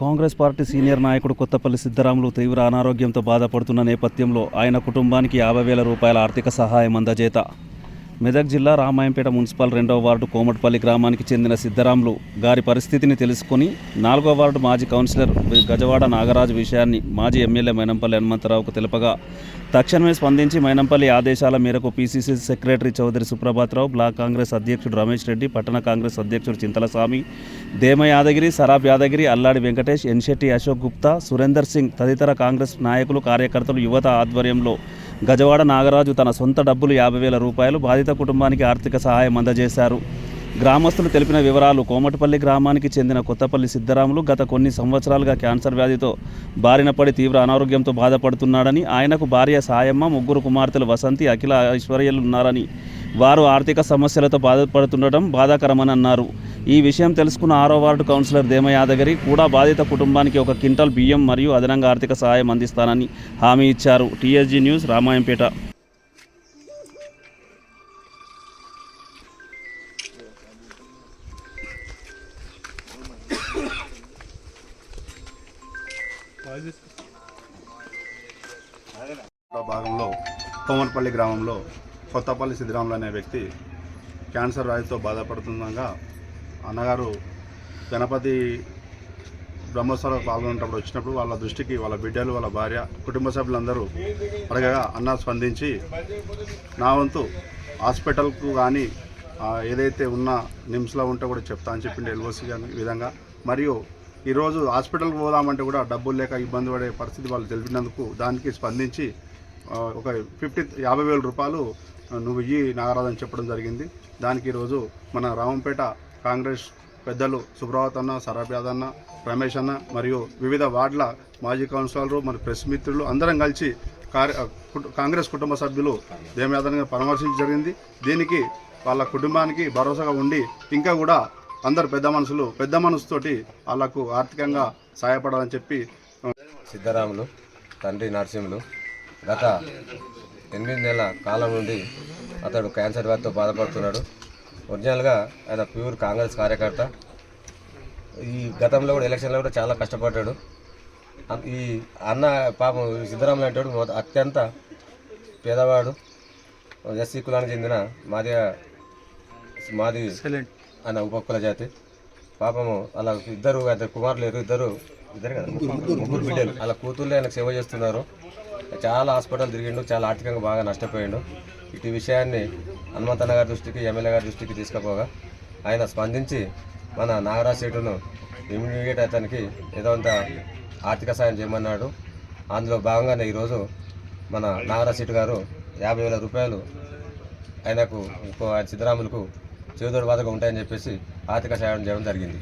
Congress party senior నాయకుడు కొత్తపల్లి సిద్ధరాములు తీవ్ర అనారోగ్యంతో బాధపడుతున్న నేపథ్యంలో ఆయన కుటుంబానికి యాభై వేల రూపాయల ఆర్థిక సహాయం అందజేత. మెదక్ జిల్లా రామాయంపేట మున్సిపల్ రెండవ వార్డు కోమటిపల్లి గ్రామానికి చెందిన సిద్ధరాములు గారి పరిస్థితిని తెలుసుకుని నాలుగో వార్డు మాజీ కౌన్సిలర్ గజవాడ నాగరాజు విషయాన్ని మాజీ ఎమ్మెల్యే మైనంపల్లి హనుమంతరావుకు తెలుపగా తక్షణమే స్పందించి మైనంపల్లి ఆదేశాల మేరకు PCC secretary Chowdary Suprabhat Rao block Congress అధ్యక్షుడు రమేష్ రెడ్డి పట్టణ కాంగ్రెస్ అధ్యక్షుడు చింతలస్వామి దేమ యాదగిరి సరాబ్ యాదగిరి అల్లాడి వెంకటేష్ ఎన్షెట్టి అశోక్ గుప్తా సురేందర్ సింగ్ తదితర కాంగ్రెస్ నాయకులు కార్యకర్తలు యువత ఆధ్వర్యంలో గజవాడ నాగరాజు తన సొంత డబ్బులు యాభై వేల రూపాయలు బాధిత కుటుంబానికి ఆర్థిక సహాయం అందజేశారు. గ్రామస్తులు తెలిపిన వివరాలు కోమటిపల్లి గ్రామానికి చెందిన కొత్తపల్లి సిద్ధరాములు గత కొన్ని సంవత్సరాలుగా క్యాన్సర్ వ్యాధితో బారిన పడి తీవ్ర అనారోగ్యంతో బాధపడుతున్నాడని ఆయనకు భార్య సాయమ్మ ముగ్గురు కుమార్తెలు వసంతి అఖిల ఐశ్వర్యలు ఉన్నారని వారు ఆర్థిక సమస్యలతో బాధపడుతుండటం బాధాకరమని అన్నారు. ఈ విషయం తెలుసుకున్న ఆరో వార్డు కౌన్సిలర్ దేమ యాదగిరి కూడా బాధిత కుటుంబానికి ఒక క్వింటల్ బియ్యం మరియు అదనంగా ఆర్థిక సహాయం అందిస్తానని హామీ ఇచ్చారు. TSG news Ramayampet. భాగంలో కోమర్పల్లి గ్రామంలో కొత్తపల్లి సిద్ధిరాములు అనే వ్యక్తి క్యాన్సర్ వ్యాధితో బాధపడుతుండగా అన్నగారు గణపతి బ్రహ్మోత్సవాలకు పాల్గొనేటప్పుడు వచ్చినప్పుడు వాళ్ళ దృష్టికి వాళ్ళ బిడ్డలు వాళ్ళ భార్య కుటుంబ సభ్యులందరూ అడగగా అన్న స్పందించి నా వంతు హాస్పిటల్కు కానీ ఏదైతే ఉన్న నిమ్స్లో ఉంటే కూడా చెప్తా అని చెప్పింది ఎల్ఓసి కానీ ఈ విధంగా. మరియు ఈరోజు హాస్పిటల్కి పోదామంటే కూడా డబ్బులు లేక ఇబ్బంది పడే పరిస్థితి వాళ్ళు తెలిపినందుకు దానికి స్పందించి ఒక ఫిఫ్టీ యాభై వేల రూపాయలు నువ్వు ఇయ్యి నాగరాజని చెప్పడం జరిగింది. దానికి ఈరోజు మన రామంపేట కాంగ్రెస్ పెద్దలు సుబ్రవత్ అన్న సరాబ్ రమేష్ అన్న మరియు వివిధ వార్డుల మాజీ కౌన్సిలర్లు మరి ప్రెస్ మిత్రులు అందరం కలిసి కార్య కుటు- కాంగ్రెస్ కుటుంబ సభ్యులు దేమయాదవ్ని పరామర్శించడం జరిగింది. దీనికి వాళ్ళ కుటుంబానికి భరోసాగా ఉండి ఇంకా కూడా అందరు పెద్ద మనుషులు పెద్ద మనసుతోటి వాళ్ళకు ఆర్థికంగా సహాయపడాలని చెప్పి సిద్ధరాములు తండ్రి నరసింహులు గత ఎనిమిది నెలల కాలం నుండి అతడు క్యాన్సర్ వ్యాధితో బాధపడుతున్నాడు. ఒరిజినల్గా ఆయన ప్యూర్ కాంగ్రెస్ కార్యకర్త. ఈ గతంలో కూడా ఎలక్షన్లో కూడా చాలా కష్టపడ్డాడు. ఈ అన్న పాపం అంటాడు మొద- అత్యంత పేదవాడు. ఎస్సీ కులానికి చెందిన మాది మాది ఆయన ఉపకుల జాతి. పాపము అలా ఇద్దరు ఇద్దరు కుమారులు లేరు ఇద్దరు ఇద్దరు కదా? ముగ్గురు బిడ్డలు అలా కూతుర్లు ఆయనకు సేవ చేస్తున్నారు. చాలా హాస్పిటల్ తిరిగిండు చాలా ఆర్థికంగా బాగా నష్టపోయిండు. ఇటు విషయాన్ని హనుమంతన్న గారి దృష్టికి ఎమ్మెల్యే గారి దృష్టికి తీసుకుపోగా ఆయన స్పందించి మన నాగరాజ్ సీటును ఇమీడియట్ అతనికి ఏదో అంత ఆర్థిక సాయం చేయమన్నాడు. అందులో భాగంగానే ఈరోజు మన నాగరాజ్ సీటు గారు యాభై వేల రూపాయలు ఆయనకు ఇంకో ఆయన సిద్ధరాములకు చేదోడు బాధగా ఉంటాయని చెప్పేసి ఆర్థిక సాయం చేయడం జరిగింది.